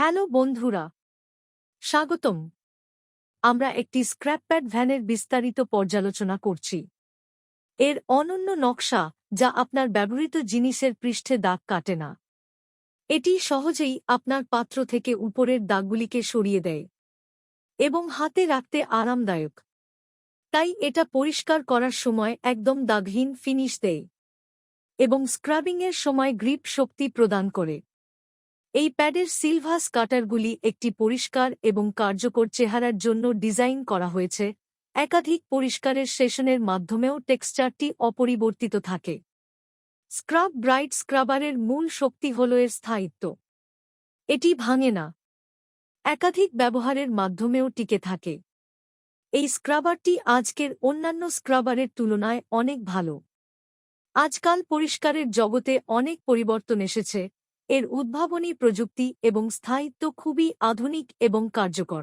Hello বন্ধুরা, স্বাগতম। আমরা একটি স্ক্র্যাপপ্যাড ভ্যানের বিস্তারিত পর্যালোচনা করছি। এর অনন্য নকশা যা আপনার ব্যবহৃত জিনিসের পৃষ্ঠে দাগ কাটে না। এটি সহজেই আপনার পাত্র থেকে উপরের দাগগুলিকে সরিয়ে দেয় এবং হাতে রাখতে আরামদায়ক। তাই এটা পরিষ্কার করার সময় একদম দাগহীন ফিনিশ দেয় এবং স্ক্রাবিংয়ের সময় গ্রিপ শক্তি প্রদান করে। এই প্যাডের সিলভাস কাটারগুলি একটি পরিষ্কার এবং কার্যকর চেহারার জন্য ডিজাইন করা হয়েছে। একাধিক পরিষ্কারের সেশনের মাধ্যমেও টেক্সচারটি অপরিবর্তিত থাকে। স্ক্রাব ব্রাইট স্ক্রাবারের মূল শক্তি হল এর স্থায়িত্ব। এটি ভাঙে না। একাধিক ব্যবহারের মাধ্যমেও টিকে থাকে। এই স্ক্রাবারটি আজকের অন্যান্য স্ক্রাবারের তুলনায় অনেক ভালো। আজকাল পরিষ্কারের জগতে অনেক পরিবর্তন এসেছে। এর উদ্ভাবনী প্রযুক্তি এবং স্থায়িত্ব খুবই আধুনিক এবং কার্যকর।